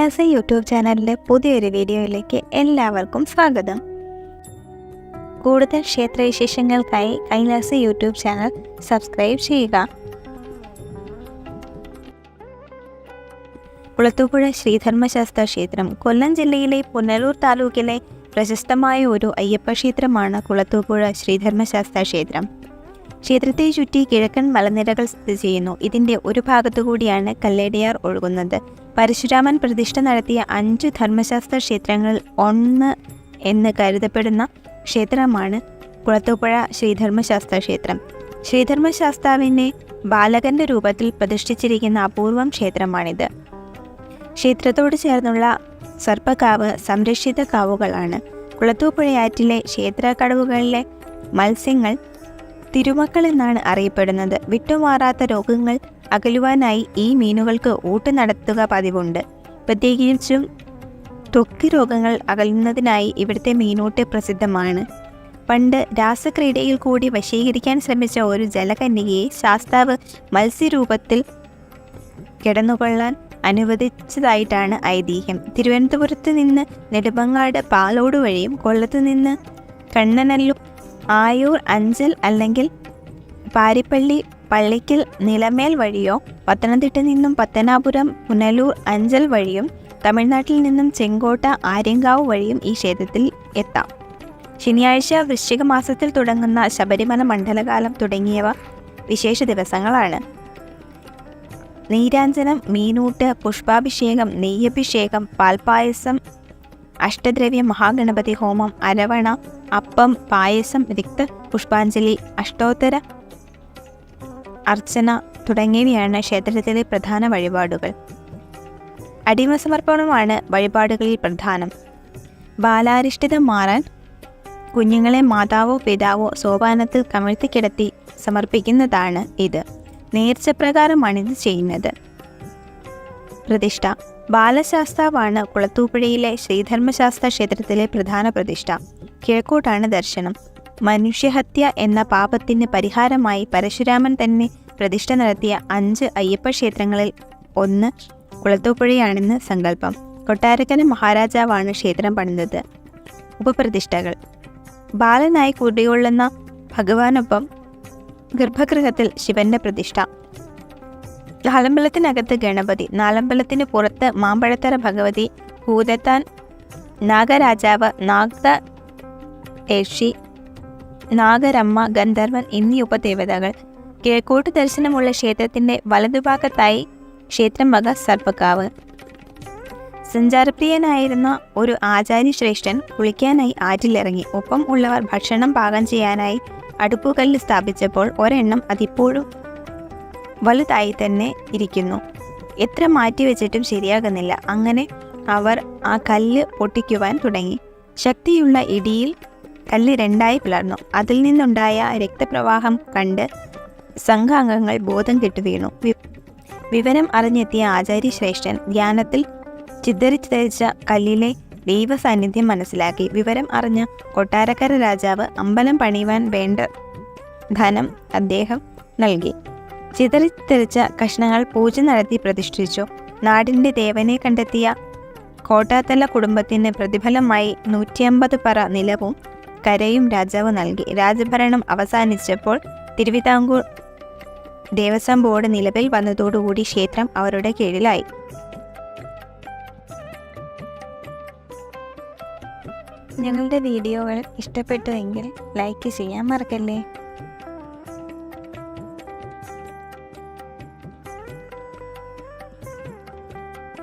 Kailasa YouTube ചാനലിലെ പുതിയൊരു വീഡിയോയിലേക്ക് എല്ലാവർക്കും സ്വാഗതം. കൂടുതൽ ക്ഷേത്രവിശേഷങ്ങൾക്കായി കൈലാസ യൂട്യൂബ് ചാനൽ സബ്സ്ക്രൈബ് ചെയ്യുക. കുളത്തുപുഴ ശ്രീധർമ്മശാസ്ത്ര ക്ഷേത്രം കൊല്ലം ജില്ലയിലെ പുനലൂർ താലൂക്കിലെ പ്രശസ്തമായ ഒരു അയ്യപ്പ ക്ഷേത്രമാണ് കുളത്തൂപ്പുഴ ശ്രീധർമ്മശാസ്ത്ര ക്ഷേത്രം. ക്ഷേത്രത്തെ ചുറ്റി കിഴക്കൻ മലനിരകൾ സ്ഥിതി ചെയ്യുന്നു. ഇതിന്റെ ഒരു ഭാഗത്തുകൂടിയാണ് കല്ലേടിയാർ ഒഴുകുന്നത്. പരശുരാമൻ പ്രതിഷ്ഠ നടത്തിയ അഞ്ച് ധർമ്മശാസ്ത്ര ക്ഷേത്രങ്ങളിൽ ഒന്ന് എന്ന് കരുതപ്പെടുന്ന ക്ഷേത്രമാണ് കുളത്തൂപ്പുഴ ശ്രീധർമ്മശാസ്ത്ര ക്ഷേത്രം. ശ്രീധർമ്മശാസ്താവിനെ ബാലകന്റെ രൂപത്തിൽ പ്രതിഷ്ഠിച്ചിരിക്കുന്ന അപൂർവം ക്ഷേത്രമാണിത്. ക്ഷേത്രത്തോട് ചേർന്നുള്ള സർപ്പക്കാവ് സംരക്ഷിത കാവുകളാണ്. കുളത്തൂപ്പുഴയാറ്റിലെ ക്ഷേത്രക്കടവുകളിലെ മത്സ്യങ്ങൾ തിരുമക്കൾ എന്നാണ് അറിയപ്പെടുന്നത്. വിട്ടുമാറാത്ത രോഗങ്ങൾ അകലുവാനായി ഈ മീനുകൾക്ക് ഊട്ട് നടത്തുക പതിവുണ്ട്. പ്രത്യേകിച്ചും ത്വക്ക് രോഗങ്ങൾ അകലുന്നതിനായി ഇവിടുത്തെ മീനൂട്ട് പ്രസിദ്ധമാണ്. പണ്ട് രാസക്രീഡയിൽ കൂടി വശീകരിക്കാൻ ശ്രമിച്ച ഒരു ജലകന്യകയെ ശാസ്താവ് മത്സ്യരൂപത്തിൽ കിടന്നുകൊള്ളാൻ അനുവദിച്ചതായിട്ടാണ് ഐതിഹ്യം. തിരുവനന്തപുരത്ത് നിന്ന് നെടുമങ്ങാട് പാലോട് വഴിയും കൊല്ലത്ത് നിന്ന് കണ്ണനല്ലൂർ ആയൂർ അഞ്ചൽ അല്ലെങ്കിൽ പാരിപ്പള്ളി പള്ളിക്കൽ നിലമേൽ വഴിയോ പത്തനംതിട്ട നിന്നും പത്തനാപുരം പുനലൂർ അഞ്ചൽ വഴിയും തമിഴ്നാട്ടിൽ നിന്നും ചെങ്കോട്ട ആര്യങ്കാവ് വഴിയും ഈ ക്ഷേത്രത്തിൽ എത്താം. ശനിയാഴ്ച വൃശ്ചിക മാസത്തിൽ തുടങ്ങുന്ന ശബരിമല മണ്ഡലകാലം തുടങ്ങിയവ വിശേഷ ദിവസങ്ങളാണ്. നീരാഞ്ജനം മീനൂട്ട് പുഷ്പാഭിഷേകം നെയ്യഭിഷേകം പാൽപ്പായസം അഷ്ടദ്രവ്യ മഹാഗണപതി ഹോമം അരവണ അപ്പം പായസം രക്ത പുഷ്പാഞ്ജലി അഷ്ടോത്തര അർച്ചന തുടങ്ങിയവയാണ് ക്ഷേത്രത്തിലെ പ്രധാന വഴിപാടുകൾ. അടിമസമർപ്പണമാണ് വഴിപാടുകളിൽ പ്രധാനം. ബാലാരിഷ്ടിതം മാറാൻ കുഞ്ഞുങ്ങളെ മാതാവോ പിതാവോ സോപാനത്തിൽ കമിഴ്ത്തിക്കിടത്തി സമർപ്പിക്കുന്നതാണ് ഇത്. നേർച്ചപ്രകാരമാണ് ഇത് ചെയ്യുന്നത്. പ്രതിഷ്ഠ. ബാലശാസ്താവാണ് കുളത്തൂപ്പുഴയിലെ ശ്രീധർമ്മശാസ്ത്ര ക്ഷേത്രത്തിലെ പ്രധാന പ്രതിഷ്ഠ. കിഴക്കോട്ടാണ് ദർശനം. മനുഷ്യഹത്യ എന്ന പാപത്തിന് പരിഹാരമായി പരശുരാമൻ തന്നെ പ്രതിഷ്ഠ നടത്തിയ അഞ്ച് അയ്യപ്പ ക്ഷേത്രങ്ങളിൽ ഒന്ന് കുളത്തൂപ്പുഴയാണെന്ന് സങ്കല്പം. കൊട്ടാരക്കര മഹാരാജാവാണ് ക്ഷേത്രം പണിതത്. ഉപപ്രതിഷ്ഠകൾ. ബാലനായി കുടികൊള്ളുന്ന ഭഗവാനൊപ്പം ഗർഭഗൃഹത്തിൽ ശിവന്റെ പ്രതിഷ്ഠ. നാലമ്പലത്തിനകത്ത് ഗണപതി നാലമ്പലത്തിന് പുറത്ത് മാമ്പഴത്തറ ഭഗവതി ഭൂതത്താൻ നാഗരാജാവ് നാഗ ഏഷി നാഗരമ്മ ഗന്ധർവൻ എന്നീ ഉപദേവതകൾ. കിഴക്കോട്ട് ദർശനമുള്ള ക്ഷേത്രത്തിന്റെ വലതുഭാഗത്തായി ക്ഷേത്രം വക സർപ്പക്കാവ്. സഞ്ചാരപ്രിയനായിരുന്ന ഒരു ആചാര്യശ്രേഷ്ഠൻ കുളിക്കാനായി ആറ്റിലിറങ്ങി. ഒപ്പം ഉള്ളവർ ഭക്ഷണം പാകം ചെയ്യാനായി അടുപ്പുകല്ല് സ്ഥാപിച്ചപ്പോൾ ഒരെണ്ണം അതിപ്പോഴും വലുതായി തന്നെ ഇരിക്കുന്നു. എത്ര മാറ്റി വെച്ചിട്ടും ശരിയാകുന്നില്ല. അങ്ങനെ അവർ ആ കല്ല് പൊട്ടിക്കുവാൻ തുടങ്ങി. ശക്തിയുള്ള ഇടിയിൽ കല്ല് രണ്ടായി പിളർന്നു. അതിൽ നിന്നുണ്ടായ രക്തപ്രവാഹം കണ്ട് സംഘാംഗങ്ങൾ ബോധം കെട്ടു വീണു. വിവരം അറിഞ്ഞെത്തിയ ആചാര്യശ്രേഷ്ഠൻ ധ്യാനത്തിൽ ചിദ്ധരിച്ചതരിച്ച കല്ലിലെ ദൈവ സാന്നിധ്യം മനസ്സിലാക്കി. വിവരം അറിഞ്ഞ കൊട്ടാരക്കര രാജാവ് അമ്പലം പണിയുവാൻ വേണ്ട ധനം അദ്ദേഹം നൽകി. ചിതറിത്തെറിച്ച കഷ്ണങ്ങൾ പൂജ നടത്തി പ്രതിഷ്ഠിച്ചു. നാടിന്റെ ദേവനെ കണ്ടെത്തിയ കോട്ടാത്തല കുടുംബത്തിന് പ്രതിഫലമായി നൂറ്റിയമ്പത് പറ നിലവും കരയും രാജാവ് നൽകി. രാജഭരണം അവസാനിച്ചപ്പോൾ തിരുവിതാംകൂർ ദേവസ്വം ബോർഡ് നിലവിൽ വന്നതോടുകൂടി ക്ഷേത്രം അവരുടെ കീഴിലായി. ഞങ്ങളുടെ വീഡിയോകൾ ഇഷ്ടപ്പെട്ടുവെങ്കിൽ ലൈക്ക് ചെയ്യാൻ മറക്കല്ലേ?